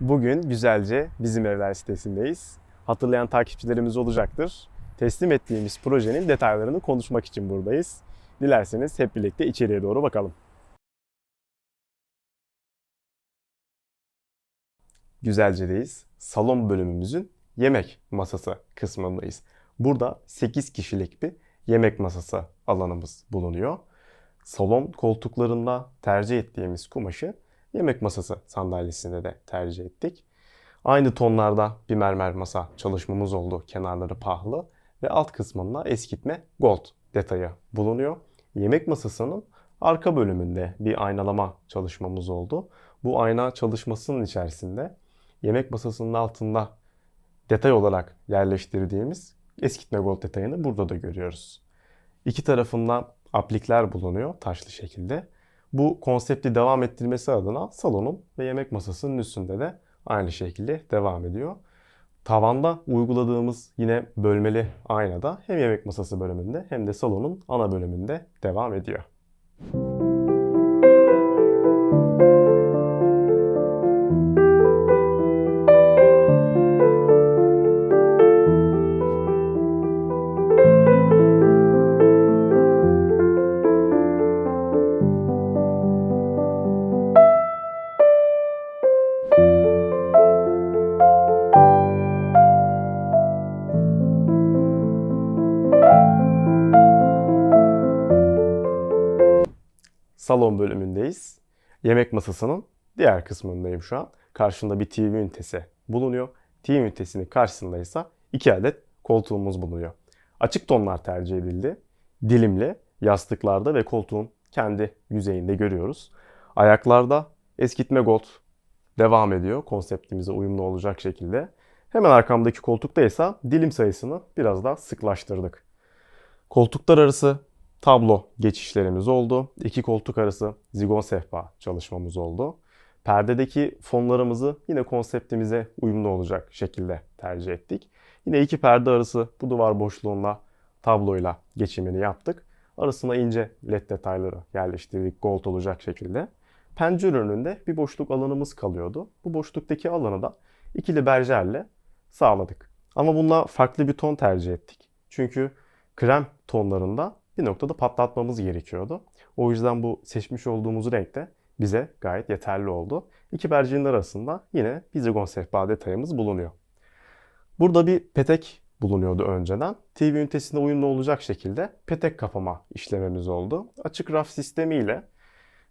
Bugün güzelce bizim evler sitesindeyiz. Hatırlayan takipçilerimiz olacaktır. Teslim ettiğimiz projenin detaylarını konuşmak için buradayız. Dilerseniz hep birlikte içeriye doğru bakalım. Güzelce'deyiz. Salon bölümümüzün yemek masası kısmındayız. Burada 8 kişilik bir yemek masası alanımız bulunuyor. Salon koltuklarında tercih ettiğimiz kumaşı yemek masası sandalyesinde de tercih ettik. Aynı tonlarda bir mermer masa çalışmamız oldu. Kenarları pahlı ve alt kısmında eskitme gold detayı bulunuyor. Yemek masasının arka bölümünde bir aynalama çalışmamız oldu. Bu ayna çalışmasının içerisinde yemek masasının altında detay olarak yerleştirdiğimiz eskitme gold detayını burada da görüyoruz. İki tarafında aplikler bulunuyor taşlı şekilde. Bu konsepti devam ettirmesi adına salonun ve yemek masasının üstünde de aynı şekilde devam ediyor. Tavanda uyguladığımız yine bölmeli aynada hem yemek masası bölümünde hem de salonun ana bölümünde devam ediyor. Salon bölümündeyiz. Yemek masasının diğer kısmındayım şu an. Karşında bir TV ünitesi bulunuyor. TV ünitesinin karşısında ise iki adet koltuğumuz bulunuyor. Açık tonlar tercih edildi. Dilimli yastıklarda ve koltuğun kendi yüzeyinde görüyoruz. Ayaklarda eskitme gold devam ediyor konseptimize uyumlu olacak şekilde. Hemen arkamdaki koltukta ise dilim sayısını biraz daha sıklaştırdık. Koltuklar arası tablo geçişlerimiz oldu. İki koltuk arası zigon sehpa çalışmamız oldu. Perdedeki fonlarımızı yine konseptimize uyumlu olacak şekilde tercih ettik. Yine iki perde arası bu duvar boşluğunda tabloyla geçimini yaptık. Arasına ince led detayları yerleştirdik gold olacak şekilde. Pencere önünde bir boşluk alanımız kalıyordu. Bu boşluktaki alanı da ikili berjerle sağladık. Ama bununla farklı bir ton tercih ettik. Çünkü krem tonlarında bir noktada patlatmamız gerekiyordu. O yüzden bu seçmiş olduğumuz renk de bize gayet yeterli oldu. İki berceğin arasında yine bir zigon sehpa detayımız bulunuyor. Burada bir petek bulunuyordu önceden. TV ünitesine uyumlu olacak şekilde petek kapama işlememiz oldu. Açık raf sistemiyle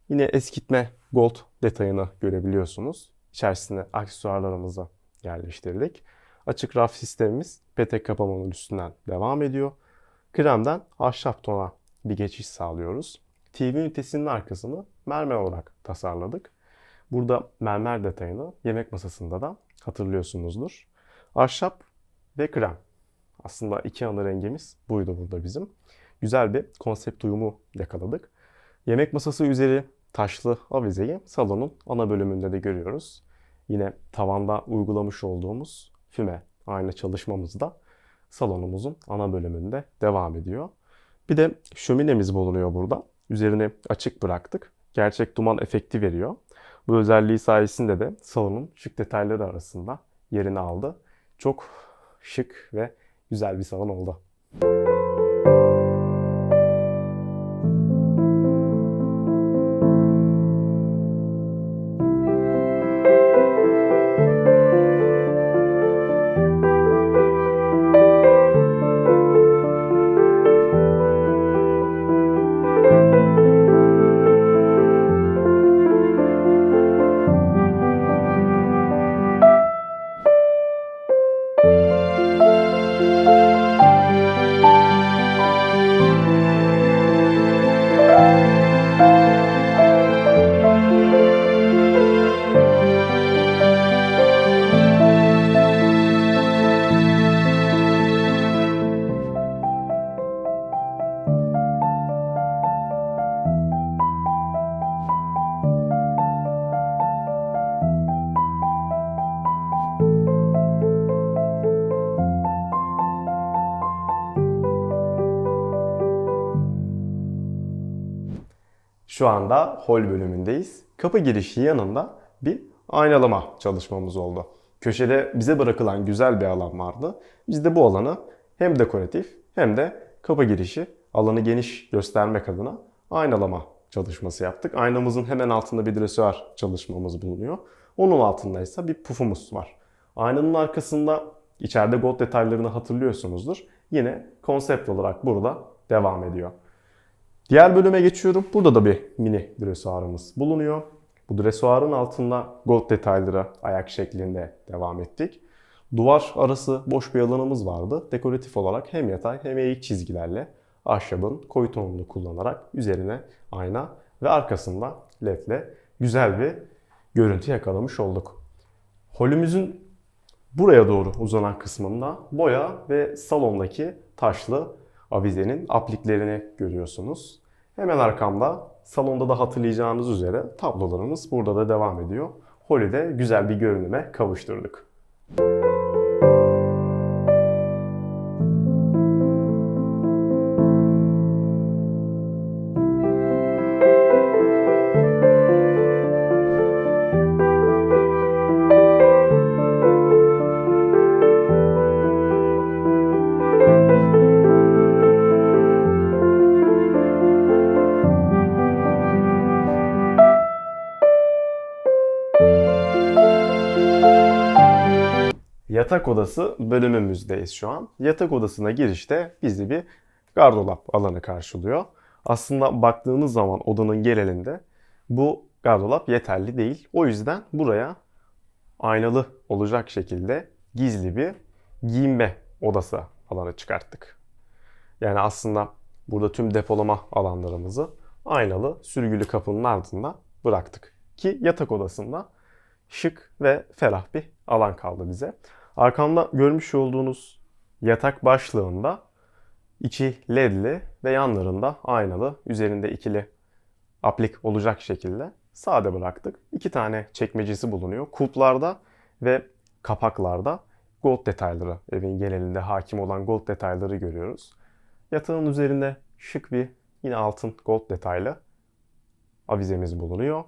yine eskitme gold detayını görebiliyorsunuz. İçerisine aksesuarlarımızı yerleştirdik. Açık raf sistemimiz petek kapamanın üstünden devam ediyor. Kremden ahşap tona bir geçiş sağlıyoruz. TV ünitesinin arkasını mermer olarak tasarladık. Burada mermer detayını yemek masasında da hatırlıyorsunuzdur. Ahşap ve krem. Aslında iki ana rengimiz buydu burada bizim. Güzel bir konsept uyumu yakaladık. Yemek masası üzeri taşlı avizeyi salonun ana bölümünde de görüyoruz. Yine tavanda uygulamış olduğumuz füme ayna çalışmamızda salonumuzun ana bölümünde devam ediyor. Bir de şöminemiz bulunuyor burada. Üzerini açık bıraktık. Gerçek duman efekti veriyor. Bu özelliği sayesinde de salonun şık detayları arasında yerini aldı. Çok şık ve güzel bir salon oldu. Şu anda hol bölümündeyiz. Kapı girişi yanında bir aynalama çalışmamız oldu. Köşede bize bırakılan güzel bir alan vardı. Biz de bu alanı hem dekoratif hem de kapı girişi alanı geniş göstermek adına aynalama çalışması yaptık. Aynamızın hemen altında bir dresuar çalışmamız bulunuyor. Onun altında ise bir pufumuz var. Aynanın arkasında içeride gold detaylarını hatırlıyorsunuzdur. Yine konsept olarak burada devam ediyor. Diğer bölüme geçiyorum. Burada da bir mini dresuarımız bulunuyor. Bu dresuarın altında gold detayları ayak şeklinde devam ettik. Duvar arası boş bir alanımız vardı. Dekoratif olarak hem yatay hem eğik çizgilerle ahşabın koyu tonunu kullanarak üzerine ayna ve arkasında ledle güzel bir görüntü yakalamış olduk. Holümüzün buraya doğru uzanan kısmında boya ve salondaki taşlı avizenin apliklerini görüyorsunuz. Hemen arkamda salonda da hatırlayacağınız üzere tablolarımız burada da devam ediyor. Holü de güzel bir görünüme kavuşturduk. Yatak odası bölümümüzdeyiz şu an. Yatak odasına girişte bizi bir gardırop alanı karşılıyor. Aslında baktığınız zaman odanın genelinde bu gardırop yeterli değil. O yüzden buraya aynalı olacak şekilde gizli bir giyinme odası alanı çıkarttık. Yani aslında burada tüm depolama alanlarımızı aynalı sürgülü kapının ardında bıraktık. Ki yatak odasında şık ve ferah bir alan kaldı bize. Arkamda görmüş olduğunuz yatak başlığında içi ledli ve yanlarında aynalı, üzerinde ikili aplik olacak şekilde sade bıraktık. İki tane çekmecesi bulunuyor. Kulplarda ve kapaklarda gold detayları, evin genelinde hakim olan gold detayları görüyoruz. Yatağın üzerinde şık bir yine altın gold detaylı avizemiz bulunuyor.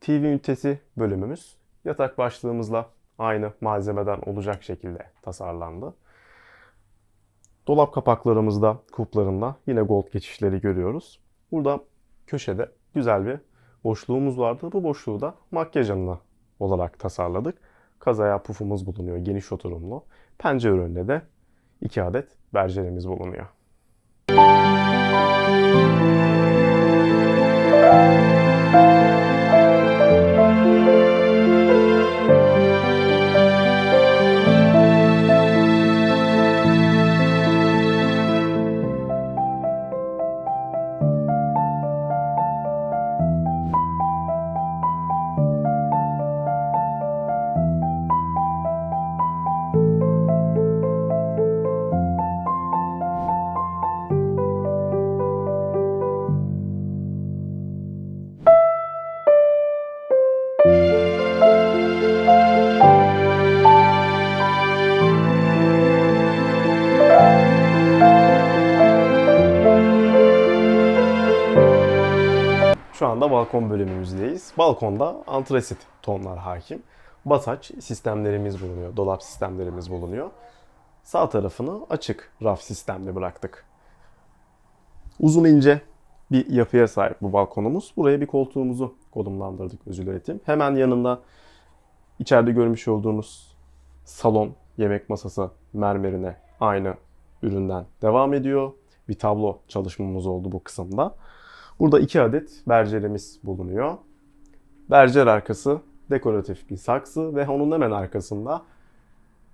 TV ünitesi bölümümüz yatak başlığımızla aynı malzemeden olacak şekilde tasarlandı. Dolap kapaklarımızda, kuplarında yine gold geçişleri görüyoruz. Burada köşede güzel bir boşluğumuz vardı. Bu boşluğu da makyaj alanı olarak tasarladık. Kazaya pufumuz bulunuyor, geniş oturumlu. Pencere önünde de iki adet berceremiz bulunuyor. Balkon bölümümüzdeyiz. Balkonda antrasit tonlar hakim. Basaç sistemlerimiz bulunuyor, dolap sistemlerimiz bulunuyor. Sağ tarafını açık raf sistemli bıraktık. Uzun ince bir yapıya sahip bu balkonumuz. Buraya bir koltuğumuzu konumlandırdık özür dilerim. Hemen yanında içeride görmüş olduğunuz salon yemek masası mermerine aynı üründen devam ediyor. Bir tablo çalışmamız oldu bu kısımda. Burada iki adet bercerimiz bulunuyor. Bercer arkası dekoratif bir saksı ve onun hemen arkasında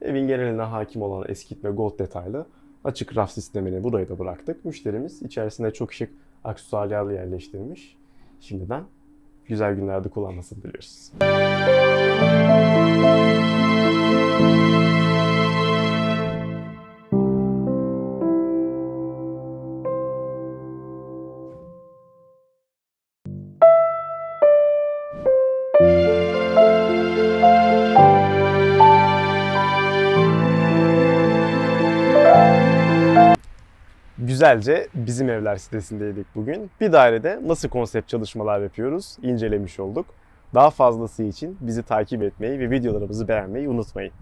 evin geneline hakim olan eskitme gold detaylı açık raf sistemini buraya da bıraktık. Müşterimiz içerisine çok şık aksesuarlar yerleştirmiş. Şimdiden güzel günlerde kullanmasını diliyoruz. Güzelce bizim evler sitesindeydik bugün. Bir dairede nasıl konsept çalışmalar yapıyoruz incelemiş olduk. Daha fazlası için bizi takip etmeyi ve videolarımızı beğenmeyi unutmayın.